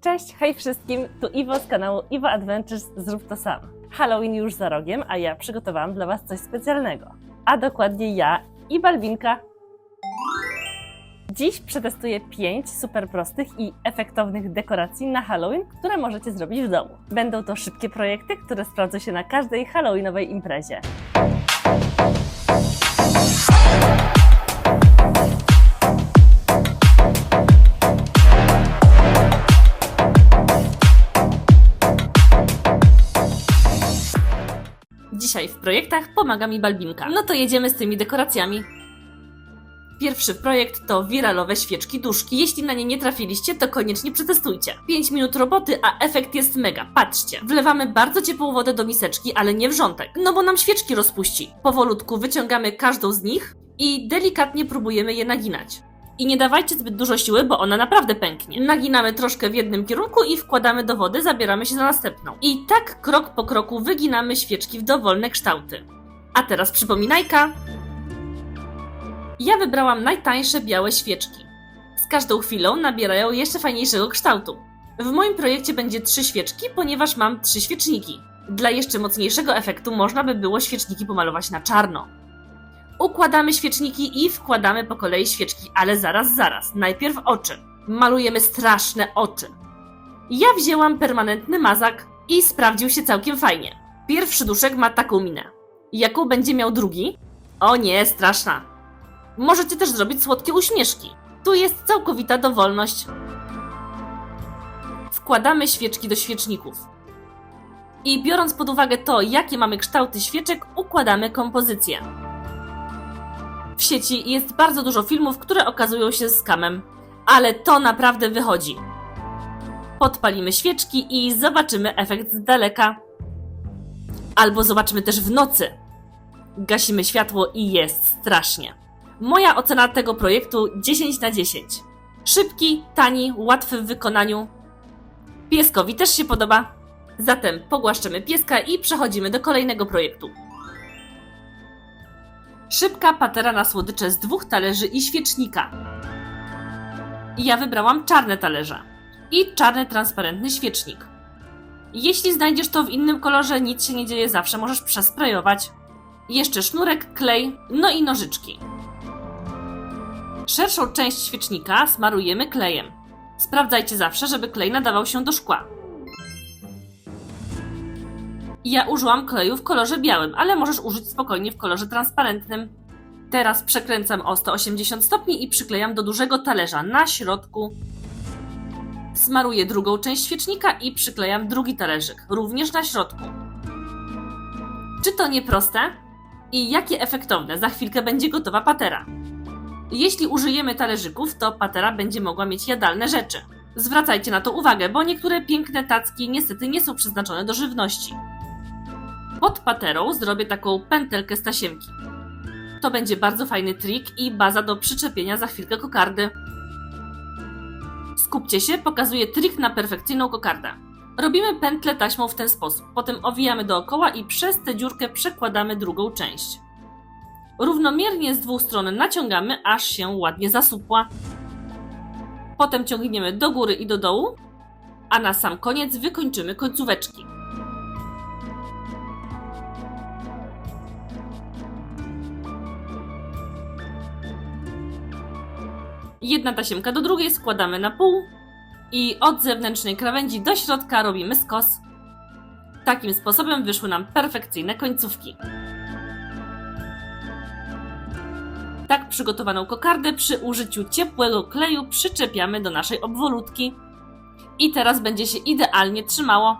Cześć, hej wszystkim, tu Iwo z kanału Iwo Adventures Zrób to sam. Halloween już za rogiem, a ja przygotowałam dla Was coś specjalnego. A dokładnie ja i Balbinka. Dziś przetestuję 5 super prostych i efektownych dekoracji na Halloween, które możecie zrobić w domu. Będą to szybkie projekty, które sprawdzą się na każdej Halloweenowej imprezie. Dzisiaj w projektach pomaga mi Balbinka. No to jedziemy z tymi dekoracjami. Pierwszy projekt to wiralowe świeczki duszki. Jeśli na nie nie trafiliście, to koniecznie przetestujcie. 5 minut roboty, a efekt jest mega. Patrzcie. Wlewamy bardzo ciepłą wodę do miseczki, ale nie wrzątek, no bo nam świeczki rozpuści. Powolutku wyciągamy każdą z nich i delikatnie próbujemy je naginać. I nie dawajcie zbyt dużo siły, bo ona naprawdę pęknie. Naginamy troszkę w jednym kierunku i wkładamy do wody, zabieramy się za następną. I tak krok po kroku wyginamy świeczki w dowolne kształty. A teraz przypominajka. Ja wybrałam najtańsze białe świeczki. Z każdą chwilą nabierają jeszcze fajniejszego kształtu. W moim projekcie będzie trzy świeczki, ponieważ mam trzy świeczniki. Dla jeszcze mocniejszego efektu można by było świeczniki pomalować na czarno. Układamy świeczniki i wkładamy po kolei świeczki, ale zaraz, zaraz. Najpierw oczy. Malujemy straszne oczy. Ja wzięłam permanentny mazak i sprawdził się całkiem fajnie. Pierwszy duszek ma taką minę. Jaką będzie miał drugi? O nie, straszna. Możecie też zrobić słodkie uśmieszki. Tu jest całkowita dowolność. Wkładamy świeczki do świeczników. I biorąc pod uwagę to, jakie mamy kształty świeczek, układamy kompozycję. W sieci jest bardzo dużo filmów, które okazują się skamem, ale to naprawdę wychodzi. Podpalimy świeczki i zobaczymy efekt z daleka. Albo zobaczymy też w nocy. Gasimy światło i jest strasznie. Moja ocena tego projektu 10 na 10. Szybki, tani, łatwy w wykonaniu. Pieskowi też się podoba. Zatem pogłaszczemy pieska i przechodzimy do kolejnego projektu. Szybka patera na słodycze z dwóch talerzy i świecznika. Ja wybrałam czarne talerze i czarny transparentny świecznik. Jeśli znajdziesz to w innym kolorze, nic się nie dzieje, zawsze możesz przesprejować. Jeszcze sznurek, klej, no i nożyczki. Szerszą część świecznika smarujemy klejem. Sprawdzajcie zawsze, żeby klej nadawał się do szkła. Ja użyłam kleju w kolorze białym, ale możesz użyć spokojnie w kolorze transparentnym. Teraz przekręcam o 180 stopni i przyklejam do dużego talerza na środku. Smaruję drugą część świecznika i przyklejam drugi talerzyk, również na środku. Czy to nie proste? I jakie efektowne, za chwilkę będzie gotowa patera. Jeśli użyjemy talerzyków, to patera będzie mogła mieć jadalne rzeczy. Zwracajcie na to uwagę, bo niektóre piękne tacki niestety nie są przeznaczone do żywności. Pod paterą zrobię taką pętelkę z tasiemki. To będzie bardzo fajny trik i baza do przyczepienia za chwilkę kokardy. Skupcie się, pokazuję trik na perfekcyjną kokardę. Robimy pętlę taśmą w ten sposób, potem owijamy dookoła i przez tę dziurkę przekładamy drugą część. Równomiernie z dwóch stron naciągamy, aż się ładnie zasupła. Potem ciągniemy do góry i do dołu, a na sam koniec wykończymy końcóweczki. Jedna tasiemka do drugiej składamy na pół i od zewnętrznej krawędzi do środka robimy skos. Takim sposobem wyszły nam perfekcyjne końcówki. Tak przygotowaną kokardę przy użyciu ciepłego kleju przyczepiamy do naszej obwolutki. I teraz będzie się idealnie trzymało.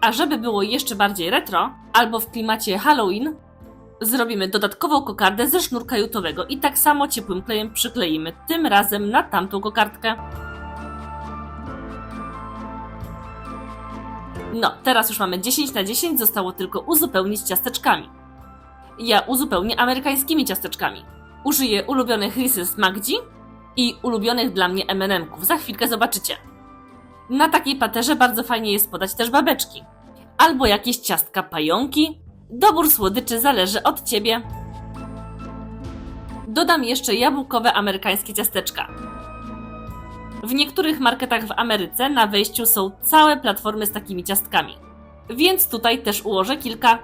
A żeby było jeszcze bardziej retro, albo w klimacie Halloween, zrobimy dodatkową kokardę ze sznurka jutowego i tak samo ciepłym klejem przykleimy, tym razem na tamtą kokardkę. No, teraz już mamy 10 na 10, zostało tylko uzupełnić ciasteczkami. Ja uzupełnię amerykańskimi ciasteczkami. Użyję ulubionych Reese's Maggi i ulubionych dla mnie M&M'ków. Za chwilkę zobaczycie. Na takiej paterze bardzo fajnie jest podać też babeczki. Albo jakieś ciastka pająki. Dobór słodyczy zależy od Ciebie. Dodam jeszcze jabłkowe amerykańskie ciasteczka. W niektórych marketach w Ameryce na wejściu są całe platformy z takimi ciastkami. Więc tutaj też ułożę kilka.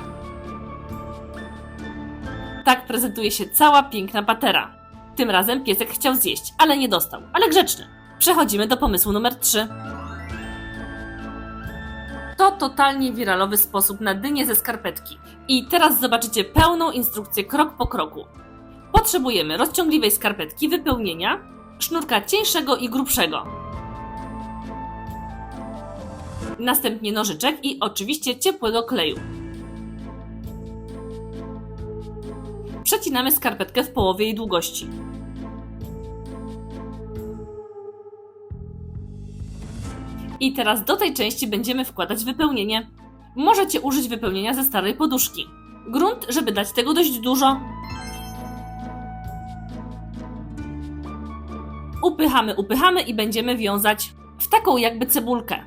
Tak prezentuje się cała piękna patera. Tym razem piesek chciał zjeść, ale nie dostał, ale grzeczny. Przechodzimy do pomysłu numer 3. To totalnie wiralowy sposób na dynię ze skarpetki. I teraz zobaczycie pełną instrukcję krok po kroku. Potrzebujemy rozciągliwej skarpetki, wypełnienia, sznurka cieńszego i grubszego. Następnie nożyczek i oczywiście ciepłego kleju. Przecinamy skarpetkę w połowie jej długości. I teraz do tej części będziemy wkładać wypełnienie. Możecie użyć wypełnienia ze starej poduszki. Grunt, żeby dać tego dość dużo. Upychamy, upychamy i będziemy wiązać w taką jakby cebulkę.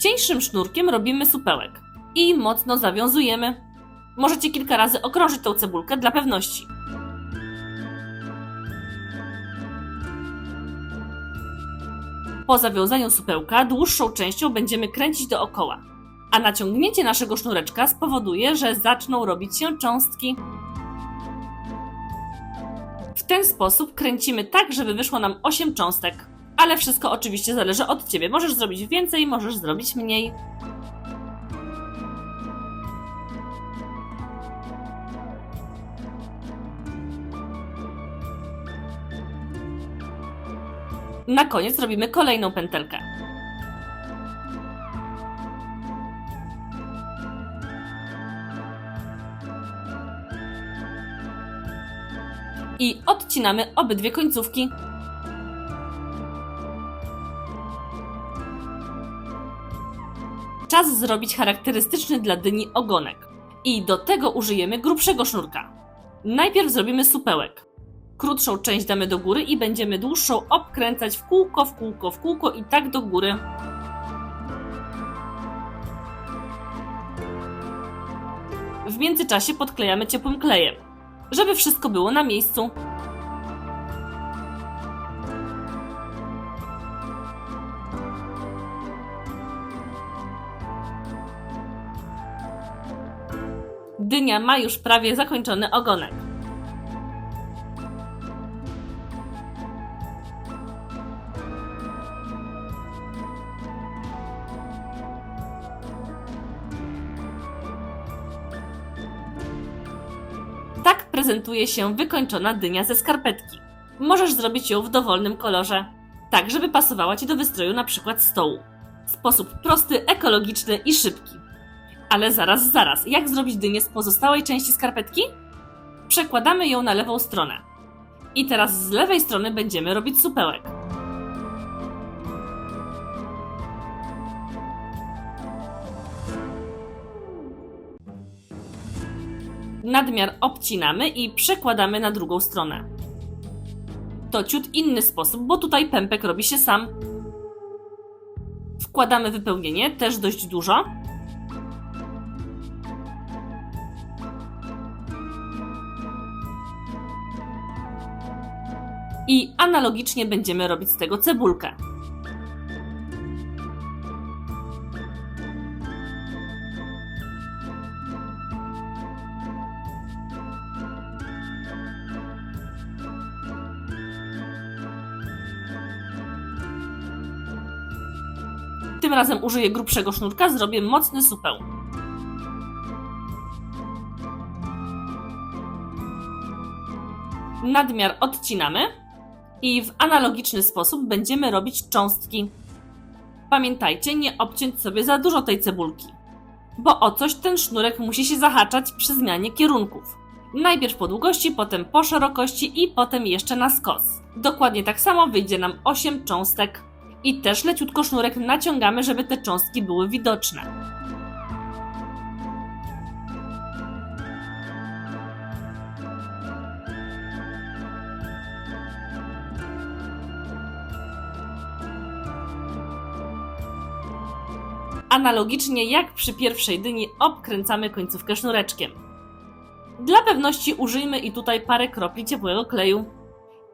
Cieńszym sznurkiem robimy supełek i mocno zawiązujemy. Możecie kilka razy okrążyć tą cebulkę dla pewności. Po zawiązaniu supełka dłuższą częścią będziemy kręcić dookoła, a naciągnięcie naszego sznureczka spowoduje, że zaczną robić się cząstki. W ten sposób kręcimy tak, żeby wyszło nam 8 cząstek. Ale wszystko oczywiście zależy od Ciebie. Możesz zrobić więcej, możesz zrobić mniej. Na koniec robimy kolejną pętelkę. I odcinamy obydwie końcówki. Czas zrobić charakterystyczny dla dyni ogonek. I do tego użyjemy grubszego sznurka. Najpierw zrobimy supełek. Krótszą część damy do góry i będziemy dłuższą obkręcać w kółko, w kółko, w kółko i tak do góry. W międzyczasie podklejamy ciepłym klejem, żeby wszystko było na miejscu. Dynia ma już prawie zakończony ogonek. Prezentuje się wykończona dynia ze skarpetki. Możesz zrobić ją w dowolnym kolorze, tak żeby pasowała Ci do wystroju na przykład stołu. Sposób prosty, ekologiczny i szybki. Ale zaraz, zaraz, jak zrobić dynię z pozostałej części skarpetki? Przekładamy ją na lewą stronę. I teraz z lewej strony będziemy robić supełek. Nadmiar obcinamy i przekładamy na drugą stronę. To ciut inny sposób, bo tutaj pępek robi się sam. Wkładamy wypełnienie, też dość dużo. I analogicznie będziemy robić z tego cebulkę. Tym razem użyję grubszego sznurka, zrobię mocny supeł. Nadmiar odcinamy i w analogiczny sposób będziemy robić cząstki. Pamiętajcie, nie obciąć sobie za dużo tej cebulki, bo o coś ten sznurek musi się zahaczać przy zmianie kierunków. Najpierw po długości, potem po szerokości i potem jeszcze na skos. Dokładnie tak samo wyjdzie nam 8 cząstek. I też leciutko sznurek naciągamy, żeby te cząstki były widoczne. Analogicznie jak przy pierwszej dyni obkręcamy końcówkę sznureczkiem. Dla pewności użyjmy i tutaj parę kropli ciepłego kleju.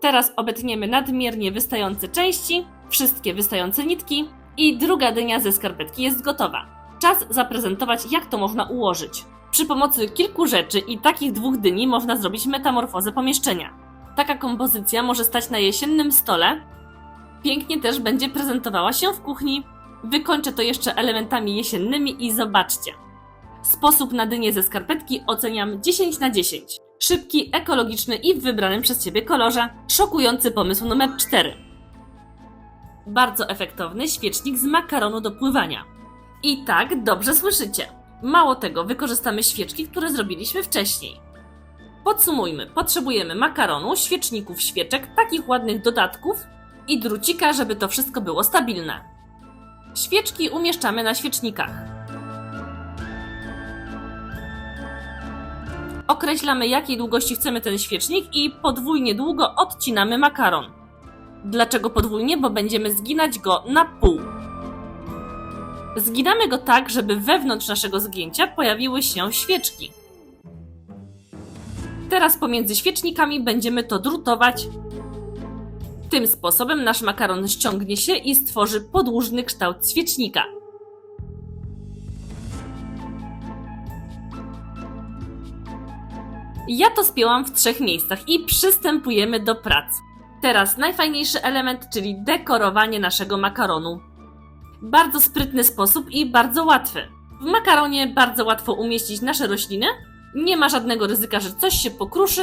Teraz obetniemy nadmiernie wystające części wszystkie wystające nitki i druga dynia ze skarpetki jest gotowa. Czas zaprezentować, jak to można ułożyć. Przy pomocy kilku rzeczy i takich dwóch dyni można zrobić metamorfozę pomieszczenia. Taka kompozycja może stać na jesiennym stole. Pięknie też będzie prezentowała się w kuchni. Wykończę to jeszcze elementami jesiennymi i zobaczcie. Sposób na dynię ze skarpetki oceniam 10 na 10. Szybki, ekologiczny i w wybranym przez Ciebie kolorze. Szokujący pomysł numer 4. Bardzo efektowny świecznik z makaronu do pływania. I tak, dobrze słyszycie. Mało tego, wykorzystamy świeczki, które zrobiliśmy wcześniej. Podsumujmy, potrzebujemy makaronu, świeczników, świeczek, takich ładnych dodatków i drucika, żeby to wszystko było stabilne. Świeczki umieszczamy na świecznikach. Określamy jakiej długości chcemy ten świecznik i podwójnie długo odcinamy makaron. Dlaczego podwójnie? Bo będziemy zginać go na pół. Zginamy go tak, żeby wewnątrz naszego zgięcia pojawiły się świeczki. Teraz pomiędzy świecznikami będziemy to drutować. Tym sposobem nasz makaron ściągnie się i stworzy podłużny kształt świecznika. Ja to spięłam w trzech miejscach i przystępujemy do prac. Teraz najfajniejszy element, czyli dekorowanie naszego makaronu. Bardzo sprytny sposób i bardzo łatwy. W makaronie bardzo łatwo umieścić nasze rośliny, nie ma żadnego ryzyka, że coś się pokruszy,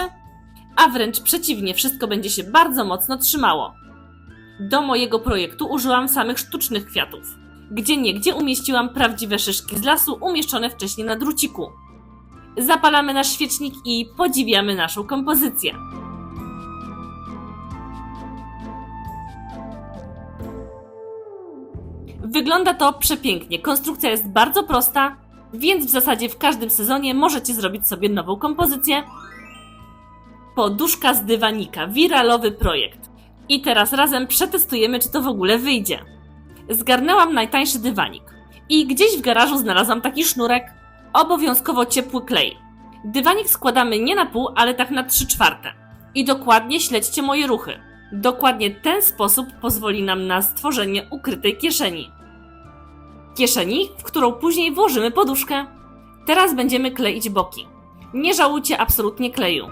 a wręcz przeciwnie, wszystko będzie się bardzo mocno trzymało. Do mojego projektu użyłam samych sztucznych kwiatów. Gdzie niegdzie umieściłam prawdziwe szyszki z lasu umieszczone wcześniej na druciku. Zapalamy nasz świecznik i podziwiamy naszą kompozycję. Wygląda to przepięknie. Konstrukcja jest bardzo prosta, więc w zasadzie w każdym sezonie możecie zrobić sobie nową kompozycję. Poduszka z dywanika, wiralowy projekt. I teraz razem przetestujemy, czy to w ogóle wyjdzie. Zgarnęłam najtańszy dywanik. I gdzieś w garażu znalazłam taki sznurek. Obowiązkowo ciepły klej. Dywanik składamy nie na pół, ale tak na 3 czwarte. I dokładnie śledźcie moje ruchy. Dokładnie ten sposób pozwoli nam na stworzenie ukrytej kieszeni. Kieszeni, w którą później włożymy poduszkę. Teraz będziemy kleić boki. Nie żałujcie absolutnie kleju.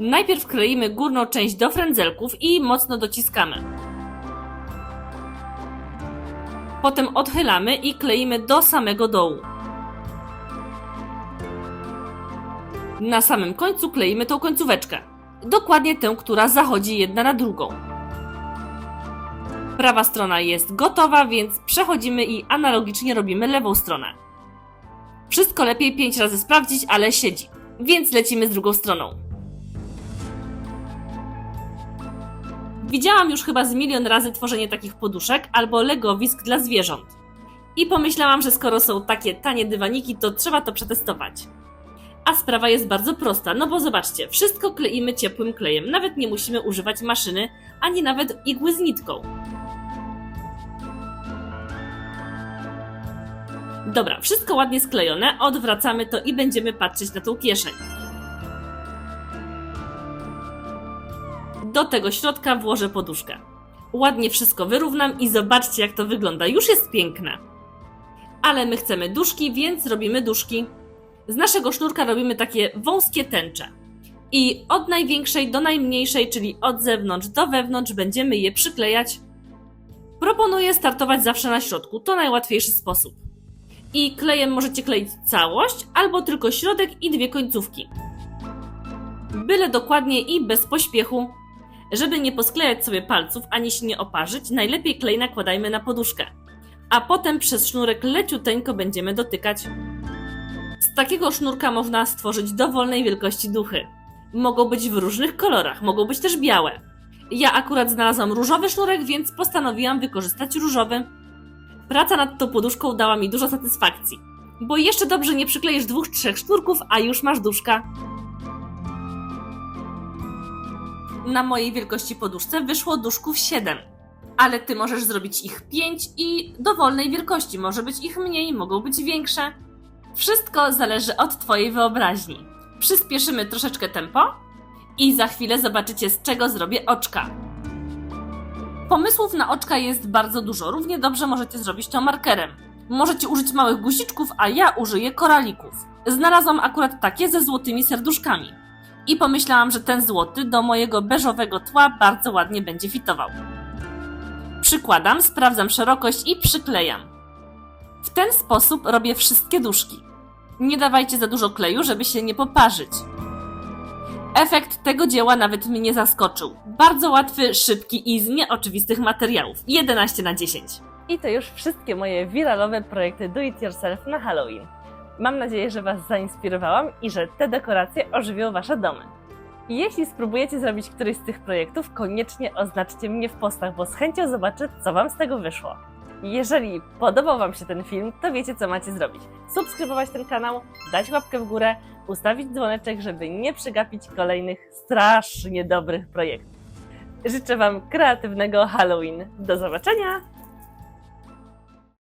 Najpierw kleimy górną część do frędzelków i mocno dociskamy. Potem odchylamy i kleimy do samego dołu. Na samym końcu kleimy tą końcóweczkę. Dokładnie tę, która zachodzi jedna na drugą. Prawa strona jest gotowa, więc przechodzimy i analogicznie robimy lewą stronę. Wszystko lepiej 5 razy sprawdzić, ale siedzi. Więc lecimy z drugą stroną. Widziałam już chyba z milion razy tworzenie takich poduszek albo legowisk dla zwierząt. I pomyślałam, że skoro są takie tanie dywaniki, to trzeba to przetestować. A sprawa jest bardzo prosta, no bo zobaczcie, wszystko kleimy ciepłym klejem, nawet nie musimy używać maszyny, ani nawet igły z nitką. Dobra, wszystko ładnie sklejone, odwracamy to i będziemy patrzeć na tą kieszeń. Do tego środka włożę poduszkę. Ładnie wszystko wyrównam i zobaczcie jak to wygląda, już jest piękne. Ale my chcemy duszki, więc robimy duszki. Z naszego sznurka robimy takie wąskie tęcze. I od największej do najmniejszej, czyli od zewnątrz do wewnątrz, będziemy je przyklejać. Proponuję startować zawsze na środku, to najłatwiejszy sposób. I klejem możecie kleić całość, albo tylko środek i dwie końcówki. Byle dokładnie i bez pośpiechu. Żeby nie posklejać sobie palców ani się nie oparzyć, najlepiej klej nakładajmy na poduszkę. A potem przez sznurek leciuteńko będziemy dotykać. Z takiego sznurka można stworzyć dowolnej wielkości duchy. Mogą być w różnych kolorach, mogą być też białe. Ja akurat znalazłam różowy sznurek, więc postanowiłam wykorzystać różowy. Praca nad tą poduszką dała mi dużo satysfakcji. Bo jeszcze dobrze nie przyklejesz dwóch, trzech sznurków, a już masz duszka. Na mojej wielkości poduszce wyszło duszków 7. Ale ty możesz zrobić ich 5 i dowolnej wielkości. Może być ich mniej, mogą być większe. Wszystko zależy od Twojej wyobraźni. Przyspieszymy troszeczkę tempo i za chwilę zobaczycie, z czego zrobię oczka. Pomysłów na oczka jest bardzo dużo. Równie dobrze możecie zrobić to markerem. Możecie użyć małych guziczków, a ja użyję koralików. Znalazłam akurat takie ze złotymi serduszkami. I pomyślałam, że ten złoty do mojego beżowego tła bardzo ładnie będzie fitował. Przykładam, sprawdzam szerokość i przyklejam. W ten sposób robię wszystkie duszki. Nie dawajcie za dużo kleju, żeby się nie poparzyć. Efekt tego dzieła nawet mnie zaskoczył. Bardzo łatwy, szybki i z nieoczywistych materiałów. 11 na 10. I to już wszystkie moje wiralowe projekty Do It Yourself na Halloween. Mam nadzieję, że Was zainspirowałam i że te dekoracje ożywią Wasze domy. Jeśli spróbujecie zrobić któryś z tych projektów, koniecznie oznaczcie mnie w postach, bo z chęcią zobaczę, co Wam z tego wyszło. Jeżeli podobał Wam się ten film, to wiecie, co macie zrobić. Subskrybować ten kanał, dać łapkę w górę, ustawić dzwoneczek, żeby nie przegapić kolejnych strasznie dobrych projektów. Życzę Wam kreatywnego Halloween. Do zobaczenia!